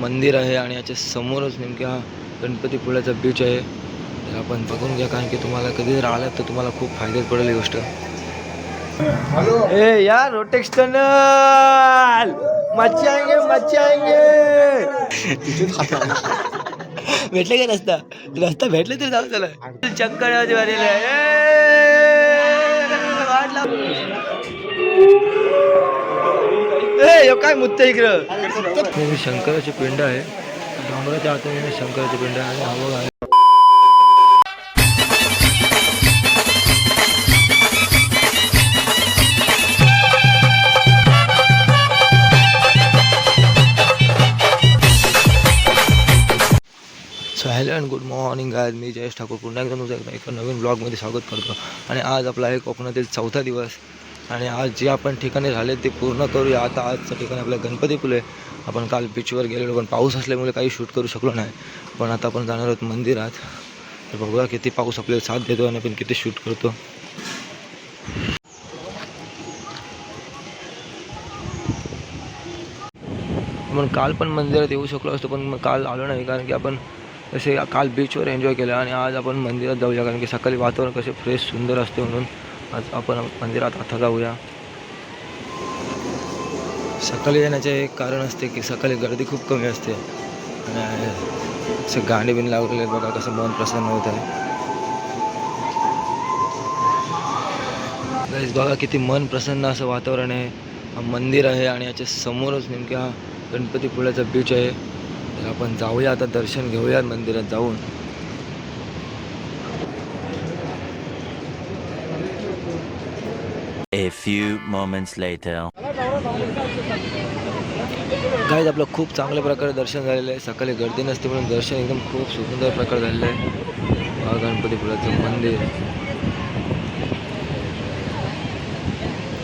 मंदिर आहे आणि याच्या समोरच नेमकी हा गणपतीपुळ्याचा बीच आहे. तर आपण बघून घ्या कारण की तुम्हाला कधी जर आलात तर तुम्हाला खूप फायद्यात पडेल ही गोष्ट. ए यार रोटेक्स टनल! मच्छी आएंगे मच्छी आएंगे! भेटले का रस्ता? रस्ता भेटले तरी जाऊ चला. चक्कर वाट लाव. ए काय मुद्दे इकडं? हे शंकराची पिंड आहे. डोंगराच्या आतमध्ये शंकराची पिंड आहे आणि हा आहे. So hello and good morning guys मी जयेश ठाकूर. पुन्हा एकदा तुमचं एका नवीन ब्लॉगमध्ये स्वागत करतो. आणि आज आपला आहे कोकणातील चौथा दिवस. आणि आज जे आपण ठिकाणी राहिले ते पूर्ण करूया. आता आजचं ठिकाण आपलं गणपतीपुले आपण काल बीचवर गेलेलो पण पाऊस असल्यामुळे काही शूट करू शकलो नाही. पण आता आपण जाणार आहोत मंदिरात. तर बघूया किती पाऊस आपल्याला साथ देतो आणि आपण किती शूट करतो. आपण काल पण मंदिरात येऊ शकलो असतो पण मग काल आलो नाही. कारण की आपण तसे काल बीचवर एन्जॉय केलं आणि आज आपण मंदिरात जाऊया. कारण की सकाळी वातावरण कसे फ्रेश सुंदर असते म्हणून आज आपण मंदिरात आता जाऊया. सकाळी येण्याचे एक कारण असते की सकाळी गर्दी खूप कमी असते. आणि असं गाणे बिन लावलेले आहेत बघा कसं मन प्रसन्न होत आहे. बघा किती मन प्रसन्न असं वातावरण आहे. मंदिर आहे आणि याच्या समोरच नेमक्या गणपतीपुळ्याचा बीच आहे. तर आपण जाऊया आता दर्शन घेऊया मंदिरात जाऊन. A few moments later. Guys आपलं खूप चांगल्या प्रकारे दर्शन झालेलं आहे. सकाळी गर्दी नसते म्हणून दर्शन एकदम खूप सुंदर प्रकारे झालेलं आहे. गणपतीपुळ्याचं मंदिर.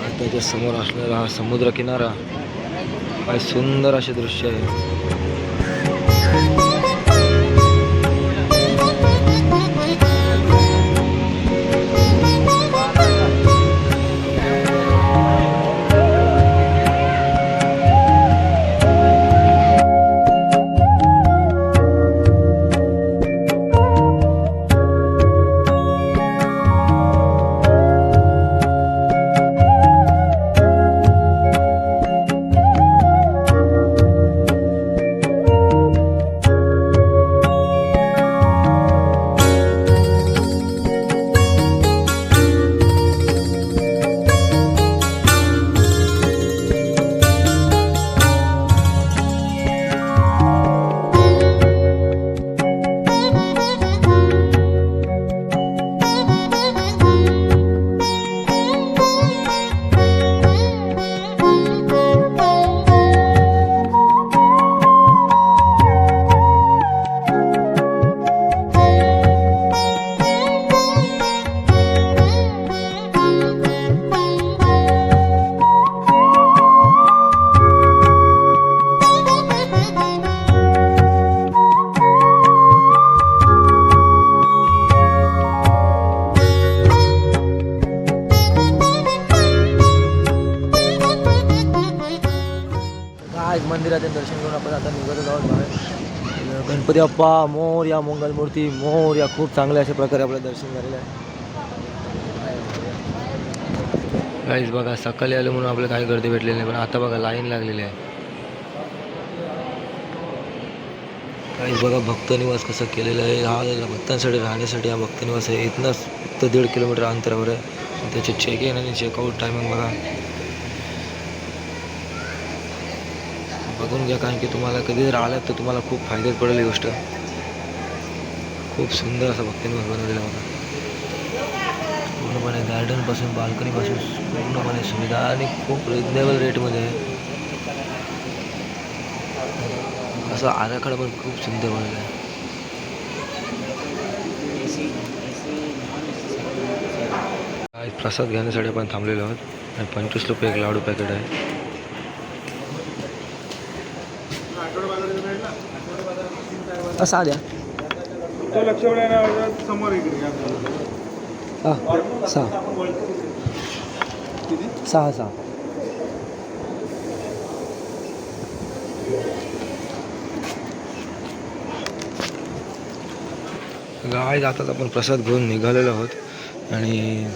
आणि त्याच्यासमोर असणारा हा समुद्र किनारा. काय सुंदर असे दृश्य आहे. बाहेर मोर या मंगलमूर्ती मोर या खूप चांगल्या अशा प्रकारे आपलं दर्शन झालेलं आहे. काहीच बघा सकाळी आलं म्हणून आपल्याला काही गर्दी भेटलेली नाही पण आता बघा लाईन लागलेली आहे. काहीच बघा भक्त निवास कसं केलेलं आहे. हा भक्तांसाठी राहण्यासाठी हा भक्त निवास आहे. इथनंच फक्त दीड किलोमीटर अंतरावर आहे. त्याचे चेक इन आणि चेकआउट टायमिंग बघा. बघून घ्या कारण की तुम्हाला कधी जर आलात तर तुम्हाला खूप फायद्यात पडेल ही गोष्ट. खूप सुंदर असा भक्तिनिवास बनवलेला होता पूर्णपणे गार्डनपासून बाल्कनीपासून पूर्णपणे सुविधा आणि खूप रिजनेबल रेटमध्ये आहे असा आराखडा पण खूप सुंदर बनवला आहे. प्रसाद घेण्यासाठी आपण थांबलेलो आहोत आणि पंचवीस रुपये एक लाडू पॅकेट आहे. असा द्या. हां सहा. सहा सहा. गाय जातात आपण प्रसाद घेऊन निघालेलो आहोत आणि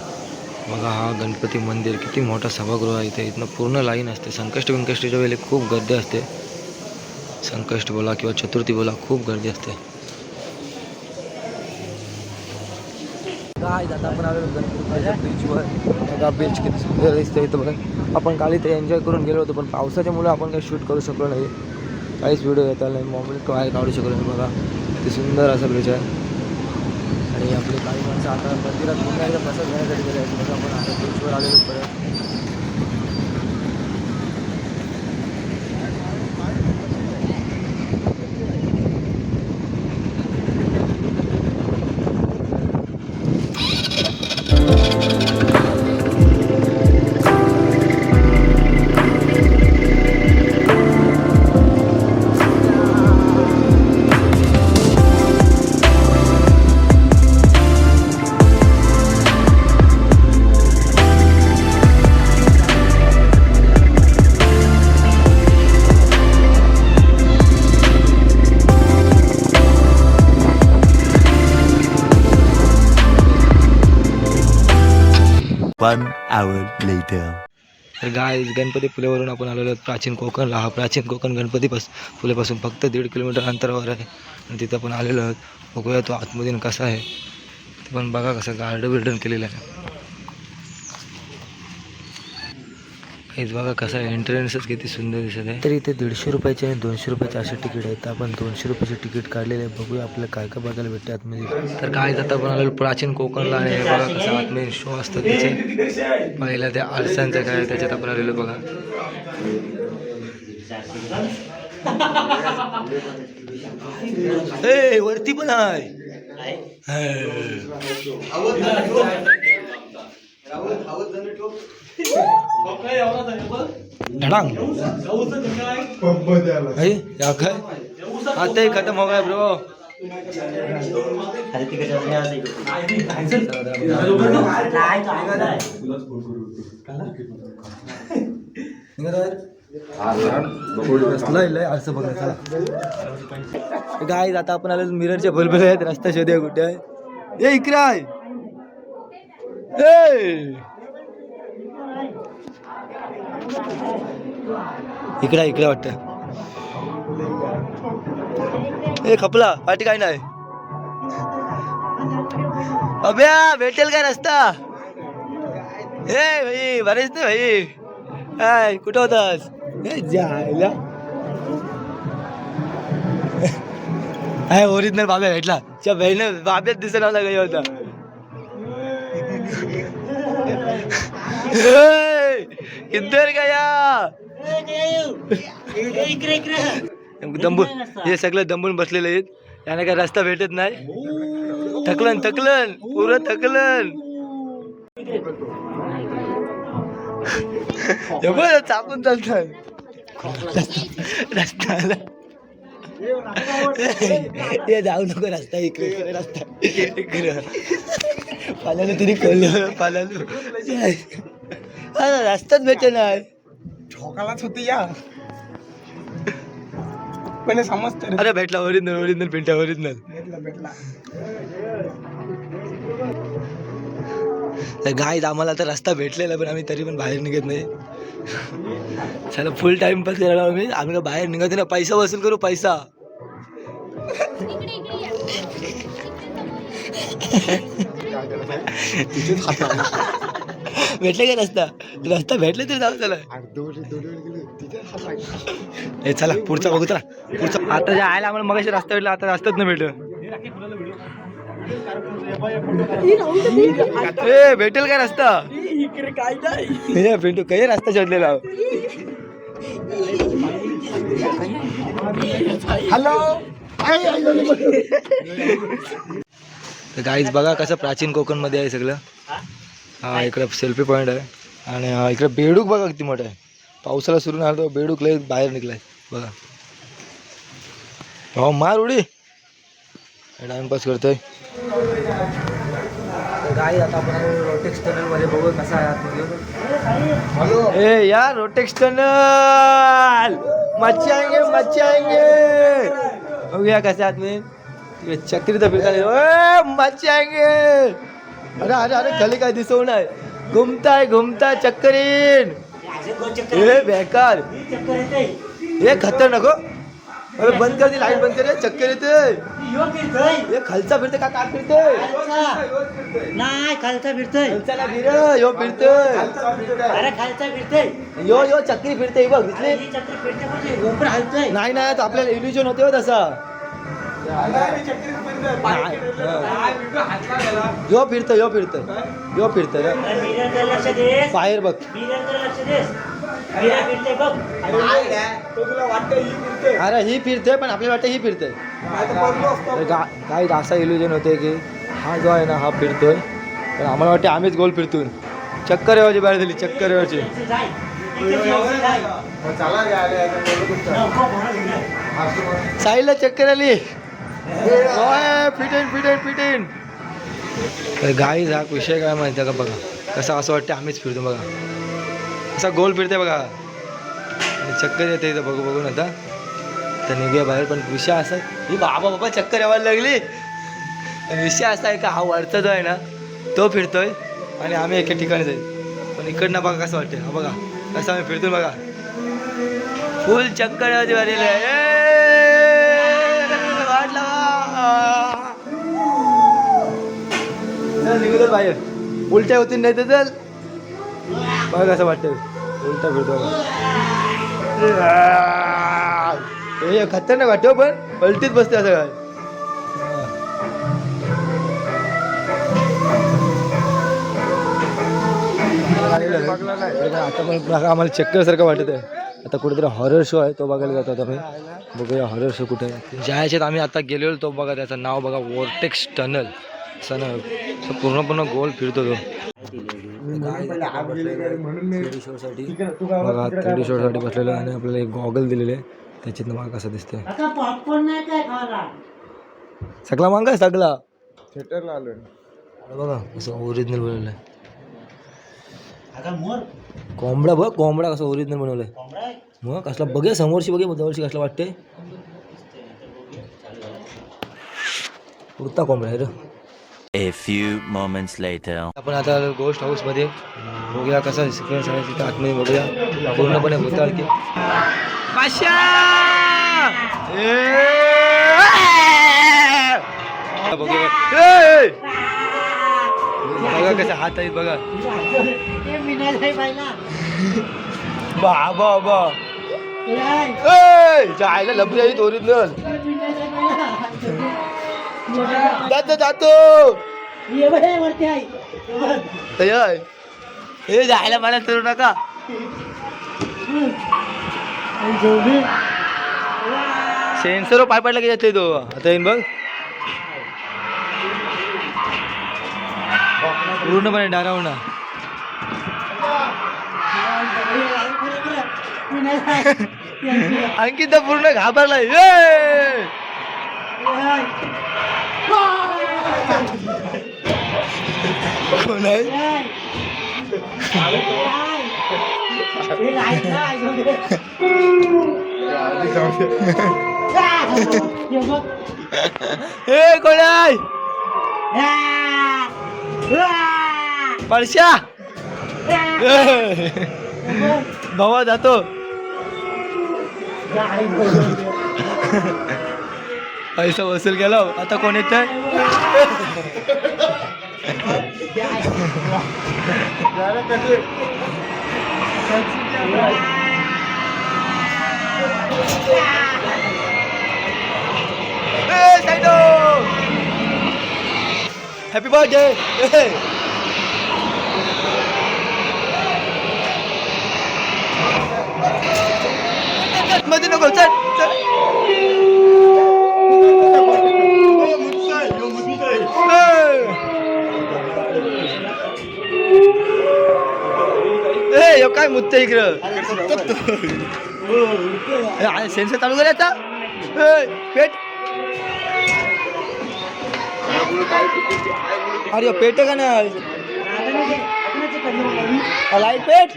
बघा हा गणपती मंदिर किती मोठा सभागृह आहे इथे. इथनं पूर्ण लाईन असते. संकष्ट विंकष्टीच्या वेळेला खूप गर्दी असते. संकष्ट बोला किंवा चतुर्थी बोला खूप गर्दी असते. काय दादा आपण आलेलो बीचवर बीच किती सुंदर दिसतं इथं बघा. आपण काल इथे एन्जॉय करून गेलो होतो पण पावसाच्यामुळे आपण काही शूट करू शकलो नाही. काहीच व्हिडिओ येता नाही मोबाईल काय काढू शकलो नाही बघा. किती सुंदर असं बीच आहे. आणि आपले काही माणसं आता मंदिरात पुन्हा एकदा प्रसाद घेण्यासाठी गेले आहेत. बघा आपण आता बीचवर आलेलो परत. One hour later. तर गाय गणपती पुलेवरून आपण आलेलो आहोत प्राचीन कोकणला. हा प्राचीन कोकण गणपतीपास पुलेपासून फक्त दीड किलोमीटर अंतरावर आहे. आणि तिथं आपण आलेलो आहोत. बघूया तो आतमधून कसा आहे. ते पण बघा कसं गार्डन बिल्डन केलेलं आहे. हेच बघा कसं आहे एंट्रन्सच किती सुंदर दिसत आहे तर इथे दीडशे रुपयाचे आणि दोनशे रुपयाचे असे तिकीट आहेत तर आपण दोनशे रुपयाचे तिकीट काढलेले आहे बघूया आपल्याला काय काय बघायला भेटते आतमध्ये तर काय जाता आपण आलेलो प्राचीन कोकणला आणि हे बघा कसं आतमध्ये शो असतात तिचे पहिला त्या आरसांचं काय त्याच्यात आपण आलेलो बघा ए वरती पण आहे है आता ही खतम हो गया ब्रो गाय आता. आपण आलो मिररच्या बलबल आहेत रस्ता शोधूया कुठे आहे. ए इकडे आहे ए! इकडे इकडे वाटतं. ए खपला पाठी काय नाही. अभ्या भेटेल काय रस्ता? ए भाई बरेच ना भाई. काय कुठं होतास? ए जायला. काय ओरिजिनल बाब्या भेटला. बाब्यात दिसत लागला होता. ए, गया दंबून हे सगळं दंबून बसलेले आहेत. त्याने काय रस्ता भेटत नाही? थकलन थकलन. पुरं थकलन. चापून चालतात रस्ता ये हे जाऊ नको रस्ता इकडे. इकडे. रस्ता इकडे पाल्यानं तरी कळलं. पाल्यानं हा, रस्ताच भेटे नाही ठोकालाच होती या. पण समजतं अरे भेटला ओरिजिनल ओरिजिनल पिंट्या ओरिजिनल भेटला भेटला. गाय आम्हाला तर रस्ता भेटलेला पण आम्ही तरी पण बाहेर निघत नाही. चला फुल टाइमपास करायला आम्ही. आम्ही बाहेर निघत ना. पैसा वसूल करू पैसा. भेटले का रस्ता? रस्ता भेटले तरी जाऊ चला. हे चला पुढचा बघू चला. पुढचा आता जे आयला आम्हाला मगाशी रस्ता भेटला आता रस्ताच नाही भेटलं. ए भेटेल का रस्ता? इकडे काय भेटू काही रस्ता शोधलेला हॅलो गाईज बघा कसं प्राचीन कोकणमध्ये आहे सगळं. हा इकडं सेल्फी पॉईंट आहे. आणि हा इकडं बेडूक बघा किती मोठं आहे. पावसाला सुरू झाला तो बेडूक लय बाहेर निघलाय. बघा. हो मार उडी. टाइमपास करतोय. गाई आता आपण रोटेक्स टनलमध्ये बघू कसा आहे ए यार रोटेक्स टनल मच्छी आएंगे मच्छी आएंगे बघूया कसे आत में. ये चक्री तर फिरता मच्छी आएंगे अरे अरे अरे खाली काय दिसव नाही घुमताय घुमताय चक्करीन. ए बेकार. हे खतरनाक हो. अरे बंद कर दी लाइट बंद कर चक्कर येते. हे खालचा फिरते का? काय फिरते नाही खालचा फिरतोय. खालचा फिर यो फिरते अरे खालचा फिरतोय. यो यो चक्री फिरते हे बघ दिसली. ही चक्र फिरते गोपर हलतोय नाही नाही तो आपल्याला इल्युजन होते हो तसा. यो फिरतं यो फिरतं यो फिरतं देस बाहेर बघ. फिरते ही फिरते अरे ही फिरते पण आपल्याला वाटतं ही फिरते काही असा इल्युजन होते की हा जो आहे ना हा फिरतोय. पण आम्हाला वाटते आम्हीच गोल फिरतून. चक्कर येवाची बाहेर दिली चक्कर येवाची साईडला चक्कर आली. फिटेन फिटेन फिटेन तर गाई झाक विषय काय माहिती आहे का बघा? कसं असं वाटतं आम्हीच फिरतो बघा. असा गोल फिरते बघा. चक्कर येते इथं बघू बघून आता. तर निघूया बाहेर पण विषय असा ही बाबा बाबा चक्कर यावायला लागली. विषय असा आहे का हा वरचा जो आहे ना तो फिरतोय. आणि आम्ही एका ठिकाणी जाईल. पण इकडनं बघा कसं वाटतं हा बघा कसं आम्ही फिरतो बघा. फुल चक्कर यावची आहे निघू बाहेर. उलट्या होतील नाही तर चल. बघ कसं वाटतं उलटा फिरतो. हे खतरनाक वाटतो पण पलटीत बसते असं काय? आता पण आम्हाला चक्कर सारखं वाटत आहे आता कुठेतरी हॉरर शो आहे तो बघायला जातो आता आम्ही बघूया हॉरर शो कुठे आहे. ज्या ह्याच्यात आम्ही आता गेलेलो तो बघा त्याचं नाव बघा वॉर्टेक्स टनल सन पूर्ण पूर्ण गोल फिरतो तो. थ्री शोसाठी बघा थ्री शोसाठी बसलेलं आहे आणि आपल्याला एक गॉगल दिलेले त्याच्यातनं मला कसं दिसतंय. आता पॉपकॉर्न नाही काय खायला? सगळा मांगा सगळा. थिएटरला आलोय. बघा कसं ओरिजिनल बनवलं आहे. आता मोर. कोंबडा बघ कोंबडा कसं ओरिजिनल बनवलंय. मग कसला बघे समोरची बघे जवळची कसला वाटते उरता कोंबडा आहे रे. A few moments later. आपण आता गोष्ट हाऊसमध्ये बघूया कसा सिक्वेन्स आहे तिथं आतमध्ये बघूया. पूर्णपणे भूताळ की. बघूया! बघा कसे हात आहेत बघा. बा बा. ए! जायला मिनाल आहे पाहिला. जातो जातो. ये बघ, हे वरती आहे हे बघ. तयार हे जायला मला करू नका. आणि जेवढी सेन्सर पाय पडला की जाते तो. आता येईन बघ. पूर्णपणे डारावणा. मिनाल आहे. यांची आहे. आणखी तर पूर्ण घाबरला ये हे आहे. कोण आहे हे आहे. हे आहे. हे लाईट आहे, जाऊ दे. हे बघ. हे कोण आहे आ! आ! पळशा भावा जातो. पैसा वसूल केला हो. आता कोण येत हॅपी बर्थडे मध्ये नको चल चल ए यो काय मुत्त इकडं सेन्सर चालू कर आता ए, पेट अरे पेट का नाही लाइट पेट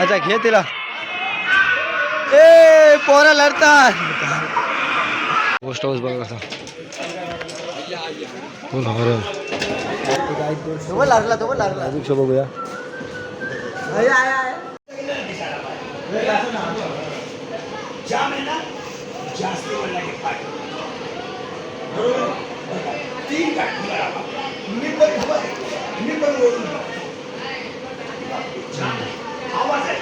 अच्छा घे तिला. ए पोरा लढतात. पोस्ट हाऊस बघा कसा. तो लागला तो लागला. बघूया. जाम है ना जास्ती वाला के पाठ बरोबर? तीन काठ मला निपल खबर आहे निपल ओळून जाम आवाज़ आहे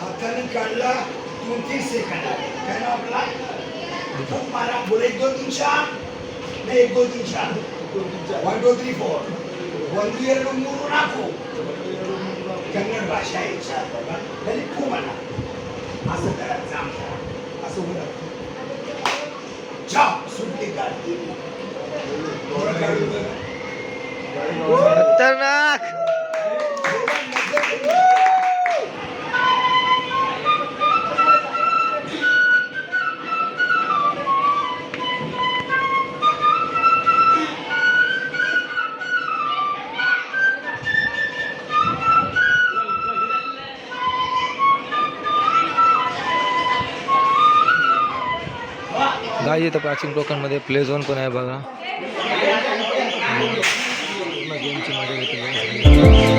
हाताने काढला दोन तीन सेकंद काय ना आपला? खूप मारा. बोल एक दोन तीन चार. नाही एक दोन तीन चार. One two three four one two year मुरू नाको. भाषा आहे चार बाबा. तरी तू म्हणा असं करायचं जाम असं होणार सुट्टी काढ खतरनाक. गाई इथं प्राचीन लोकांमध्ये प्ले झोन पण आहे बघा. पूर्ण गेमची मजा घेतली.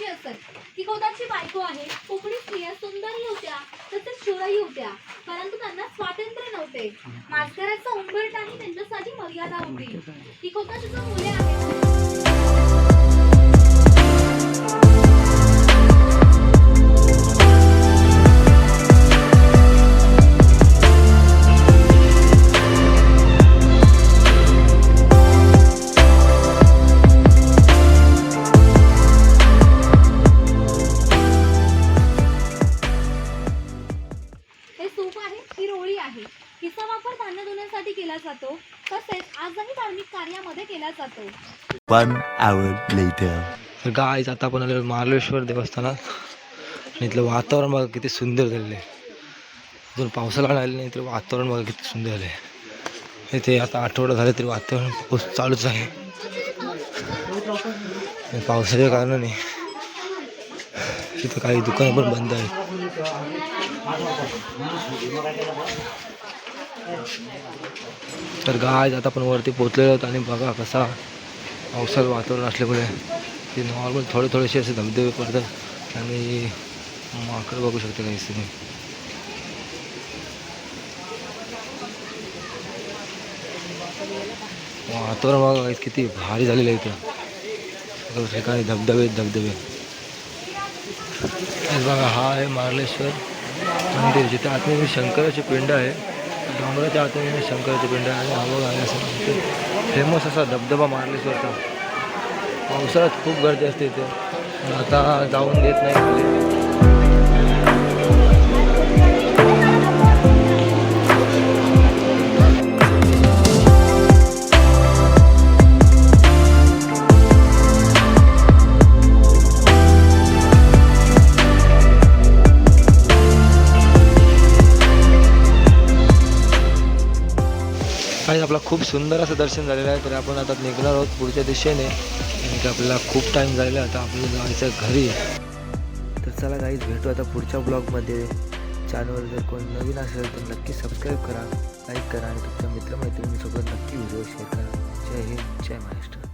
कामे असत ती कोणाची बायको आहे. कोकणी स्त्रिया सुंदरही होत्या. तसेच शूरही होत्या. परंतु त्यांना स्वातंत्र्य नव्हते. मास्कराचा उंबरटाही त्यांच्यासाठी मर्यादा होती. ती खोताची जो मुले आहेत धुण्यासाठी केला जातो. तसेच आजही धार्मिक कार्यामध्ये केला जातो. One hour later. तर गाईच आता आपण आलेलो महाबळेश्वर देवस्थानात. आणि इथलं वातावरण बघा किती सुंदर झालेलं आहे. अजून पावसाला आलेलं नाही तर वातावरण बघा किती सुंदर झालं आहे. इथे आता आठवडा झाले तरी वातावरण पाऊस चालूच आहे. पावसाच्या कारणाने इथं काही दुकानं पण बंद आहेत. तर गाय आता आपण वरती पोचलेलो आहोत आणि बघा कसा पावसाचं वातावरण असल्यामुळे ते नॉर्मल थोडे थोडेसे असे धबधबे पडतात आणि माकड बघू शकते काही तुम्ही. वातावरण बघा किती भारी झालेलं आहे इथं. ठिकाणी धबधबे धबधबे. बघा हा आहे मार्लेश्वर मंदिर जिथे आतमध्ये शंकराची पिंड आहे. डोंगराच्या आतमध्ये शंकराचे पिंड आणि हवा घालण्यासाठी फेमस असा धबधबा मार्लेश्वरचा पावसाळ्यात खूप गर्दी असते इथे. आता जाऊन देत नाही. आपला खूप सुंदर असं दर्शन झालेलं आहे तर आपण आता निघणार आहोत पुढच्या दिशेने. आणि की आपल्याला खूप टाईम झालेला आहे आता आपल्याला जायचं घरी. तर चला काहीच भेटू आता पुढच्या ब्लॉगमध्ये चॅनल जर कोण नवीन असेल तर नक्की सबस्क्राईब करा लाईक करा आणि तुमच्या मित्रमैत्रिणींसोबत नक्की व्हिडिओ शेअर करा. जय हिंद जय महाराष्ट्र.